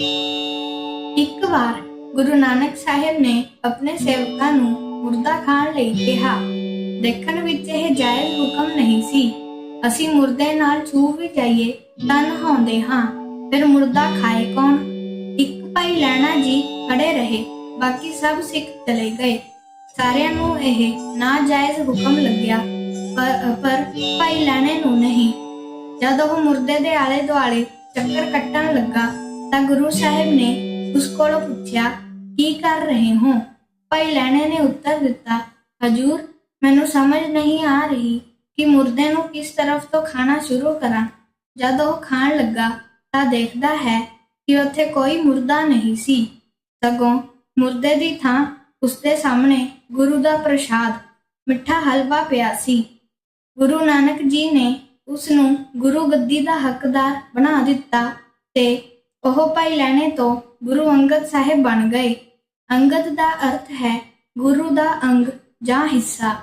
ਇੱਕ ਵਾਰ ਗੁਰੂ ਨਾਨਕ ਸਾਹਿਬ ਨੇ ਆਪਣੇ ਸੇਵਕਾਂ ਨੂੰ ਮੁਰਦਾ ਖਾਣ ਲਈ ਕਿਹਾ, ਦੇਖਣ ਵਿੱਚ ਇਹ ਜਾਇਜ਼ ਹੁਕਮ ਨਹੀਂ ਸੀ। ਅਸੀਂ ਮੁਰਦੇ ਨਾਲ ਛੂ ਵੀ ਜਾਈਏ ਤਾਂ ਨਹਾਉਂਦੇ ਹਾਂ। ਫਿਰ ਮੁਰਦਾ ਖਾਏ ਕੌਣ? ਇੱਕ ਭਾਈ ਲੈਣਾ ਜੀ ਖੜੇ ਰਹੇ, ਬਾਕੀ ਸਭ ਸਿੱਖ ਚਲੇ ਗਏ। ਸਾਰਿਆਂ ਨੂੰ ਇਹ ਨਾਜਾਇਜ਼ ਹੁਕਮ ਲੱਗਿਆ, ਪਰ ਭਾਈ ਲੈਣੇ ਨੂੰ ਨਹੀਂ। ਜਦ ਉਹ ਮੁਰਦੇ ਦੇ ਆਲੇ ਦੁਆਲੇ ਚੱਕਰ ਕੱਟਣ ਤਾਂ ਗੁਰੂ ਸਾਹਿਬ ਨੇ ਉਸ ਕੋਲੋਂ ਪੁੱਛਿਆ, ਕੀ ਕਰ ਰਹੇ ਹੋ? ਭਾਈ ਲੈਣੇ ਨੇ ਉੱਤਰ ਦਿੱਤਾ, ਹਜੂਰ, ਮੈਨੂੰ ਸਮਝ ਨਹੀਂ ਆ ਰਹੀ ਕਿ ਮੁਰਦੇ ਨੂੰ ਕਿਸ ਤਰਫ ਤੋਂ ਖਾਣਾ ਸ਼ੁਰੂ ਕਰਾਂ। ਜਦ ਉਹ ਖਾਣ ਲੱਗਾ ਤਾਂ ਦੇਖਦਾ ਹੈ ਕਿ ਉੱਥੇ ਕੋਈ ਮੁਰਦਾ ਨਹੀਂ ਸੀ। ਸਗੋਂ ਮੁਰਦੇ ਦੀ ਥਾਂ ਉਸਦੇ ਸਾਹਮਣੇ ਗੁਰੂ ਦਾ ਪ੍ਰਸ਼ਾਦ, ਮਿੱਠਾ ਹਲਵਾ ਪਿਆ ਸੀ। ਗੁਰੂ ਨਾਨਕ ਜੀ ਨੇ ਉਸ ਨੂੰ ਗੁਰੂ ਗੱਦੀ ਦਾ ਹੱਕਦਾਰ ਬਣਾ ਦਿੱਤਾ ਤੇ ਉਹ ਭਾਈ ਲੈਣੇ ਤੋਂ ਗੁਰੂ ਅੰਗਦ ਸਾਹਿਬ ਬਣ ਗਏ। ਅੰਗਦ ਦਾ ਅਰਥ ਹੈ ਗੁਰੂ ਦਾ ਅੰਗ ਜਾਂ ਹਿੱਸਾ।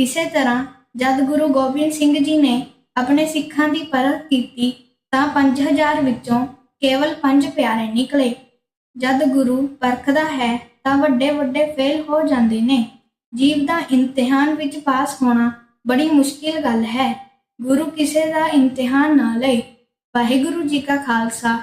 ਇਸੇ ਤਰ੍ਹਾਂ ਜਦ ਗੁਰੂ ਗੋਬਿੰਦ ਸਿੰਘ ਜੀ ਨੇ ਆਪਣੇ ਸਿੱਖਾਂ ਦੀ ਪਰਖ ਕੀਤੀ ਤਾਂ 5000 ਵਿੱਚੋਂ ਕੇਵਲ 5 ਪਿਆਰੇ ਨਿਕਲੇ। ਜਦ ਗੁਰੂ ਪਰਖਦਾ ਹੈ ਤਾਂ ਵੱਡੇ ਵੱਡੇ ਫੇਲ ਹੋ ਜਾਂਦੇ ਨੇ। ਜੀਵ ਦਾ ਇਮਤਿਹਾਨ ਵਿੱਚ ਪਾਸ ਹੋਣਾ ਬੜੀ ਮੁਸ਼ਕਿਲ ਗੱਲ ਹੈ। ਗੁਰੂ ਕਿਸੇ ਦਾ ਇਮਤਿਹਾਨ ਨਾ ਲਏ। ਵਾਹਿਗੁਰੂ ਜੀ ਕਾ ਖਾਲਸਾ।